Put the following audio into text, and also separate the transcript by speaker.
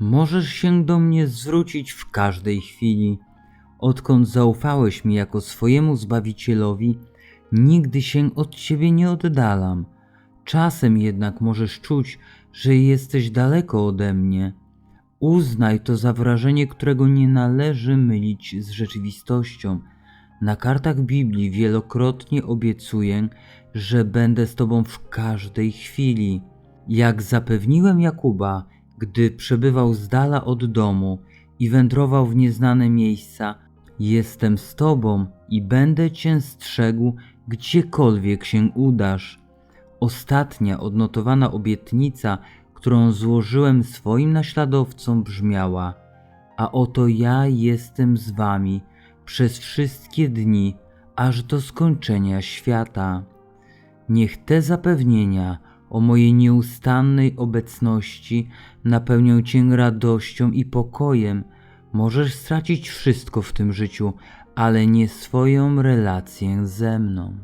Speaker 1: Możesz się do mnie zwrócić w każdej chwili. Odkąd zaufałeś mi jako swojemu Zbawicielowi, nigdy się od Ciebie nie oddalam. Czasem jednak możesz czuć, że jesteś daleko ode mnie. Uznaj to za wrażenie, którego nie należy mylić z rzeczywistością. Na kartach Biblii wielokrotnie obiecuję, że będę z Tobą w każdej chwili. Jak zapewniłem Jakuba, gdy przebywał z dala od domu i wędrował w nieznane miejsca, jestem z Tobą i będę Cię strzegł, gdziekolwiek się udasz. Ostatnia odnotowana obietnica, którą złożyłem swoim naśladowcom, brzmiała: A oto ja jestem z Wami przez wszystkie dni, aż do skończenia świata. Niech te zapewnienia o mojej nieustannej obecności napełnią Cię radością i pokojem. Możesz stracić wszystko w tym życiu, ale nie swoją relację ze mną.